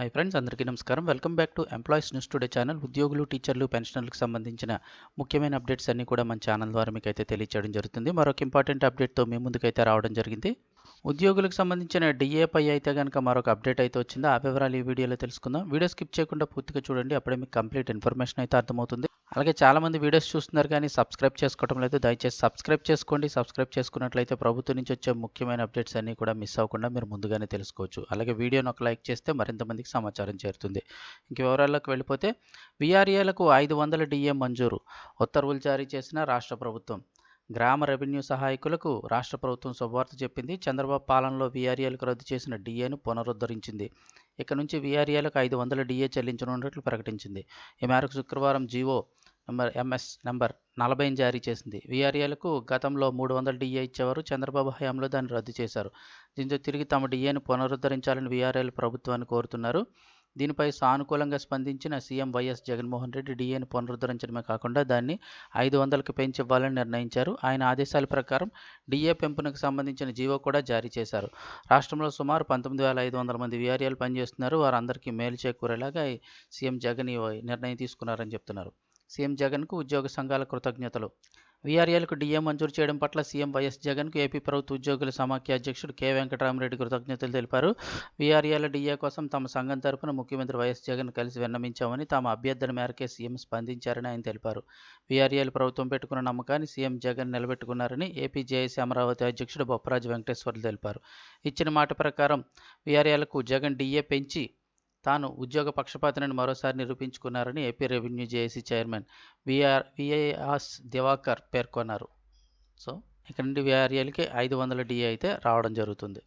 High friends అందరికీ నమస్కారం. Welcome back to employees news today channel. ఉద్యోగులు టీచర్లు పెన్షనర్లకు సంబంధించిన ముఖ్యమైన అప్డేట్స్ అన్ని కూడా మన ఛానల్ ద్వారా మీకు అయితే తెలియచేయడం జరుగుతుంది. మరొక ఇంపార్టెంట్ అప్డేట్తో మీ ముందుకైతే రావడం జరిగింది. ఉద్యోగులకు సంబంధించిన డిఏపై అయితే కనుక మరొక అప్డేట్ అయితే వచ్చిందో. ఆ వివరాలు ఈ వీడియోలో తెలుసుకుందాం. వీడియో స్కిప్ చేయకుండా పూర్తిగా చూడండి. అప్పుడే మీకు కంప్లీట్ ఇన్ఫర్మేషన్ అయితే అర్థమవుతుంది. అలాగే చాలామంది వీడియోస్ చూస్తున్నారు కానీ సబ్స్క్రైబ్ చేసుకోవడం లేదు. దయచేసి సబ్స్క్రైబ్ చేసుకోండి. సబ్స్క్రైబ్ చేసుకున్నట్లయితే ప్రభుత్వం నుంచి వచ్చే ముఖ్యమైన అప్డేట్స్ అన్నీ కూడా మిస్ అవ్వకుండా మీరు ముందుగానే తెలుసుకోవచ్చు. అలాగే వీడియోని ఒక లైక్ చేస్తే మరింత మందికి సమాచారం చేరుతుంది. ఇంక వివరాల్లోకి వెళ్ళిపోతే విఆర్ఏలకు ఐదు వందల డిఏ మంజూరు ఉత్తర్వులు జారీ చేసిన రాష్ట్ర ప్రభుత్వం. గ్రామ రెవెన్యూ సహాయకులకు రాష్ట్ర ప్రభుత్వం శుభవార్త చెప్పింది. చంద్రబాబు పాలనలో వీఆర్ఏలకు రద్దు చేసిన డిఏను పునరుద్ధరించింది. ఇక నుంచి వీఆర్ఏలకు ఐదు వందల డిఏ చెల్లించనున్నట్లు ప్రకటించింది. ఈ మేరకు శుక్రవారం జీవో నెంబర్ ఎంఎస్ నెంబర్ నలభైని జారీ చేసింది. వీఆర్ఏలకు గతంలో మూడు వందల డిఏ ఇచ్చేవారు. చంద్రబాబు హయాంలో దాన్ని రద్దు చేశారు. దీంతో తిరిగి తమ డిఏను పునరుద్ధరించాలని వీఆర్ఏలు ప్రభుత్వాన్ని కోరుతున్నారు. దీనిపై సానుకూలంగా స్పందించిన సీఎం వైఎస్ జగన్మోహన్ రెడ్డి డిఏను పునరుద్ధరించడమే కాకుండా దాన్ని ఐదు వందలకు పెంచి ఇవ్వాలని నిర్ణయించారు. ఆయన ఆదేశాల ప్రకారం డిఏ పెంపునకు సంబంధించిన జీవో కూడా జారీ చేశారు. రాష్ట్రంలో సుమారు పంతొమ్మిది వేల ఐదు వందల మంది వీఆర్ఏలు పనిచేస్తున్నారు. వారందరికీ మేలు చేకూరేలాగా సీఎం జగన్ ఈ నిర్ణయం తీసుకున్నారని చెప్తున్నారు. సీఎం జగన్కు ఉద్యోగ సంఘాల కృతజ్ఞతలు. వీఆర్ఏలకు డిఏ మంజూరు చేయడం పట్ల సీఎం వైఎస్ జగన్కు ఏపీ ప్రభుత్వ ఉద్యోగుల సమాఖ్య అధ్యక్షుడు కె వెంకటరామరెడ్డి కృతజ్ఞతలు తెలిపారు. వీఆర్ఏల డిఏ కోసం తమ సంఘం తరపున ముఖ్యమంత్రి వైఎస్ జగన్ కలిసి విన్నమించామని తమ అభ్యర్థన మేరకే సీఎం స్పందించారని ఆయన తెలిపారు. వీఆర్ఏలు ప్రభుత్వం పెట్టుకున్న నమ్మకాన్ని సీఎం జగన్ నిలబెట్టుకున్నారని ఏపీ జేఏసీ అమరావతి అధ్యక్షుడు బొప్పరాజు వెంకటేశ్వర్లు తెలిపారు. ఇచ్చిన మాట ప్రకారం వీఆర్ఏలకు జగన్ డిఏ పెంచి తాను ఉద్యోగ పక్షపాతనని మరోసారి నిరూపించుకున్నారని AP revenue JAC chairman VR విఐఆస్ Divakar పేర్కొన్నారు. సో ఇక్కడ నుండి విఆర్ఏలకి ఐదు వందల డిఏ అయితే రావడం జరుగుతుంది.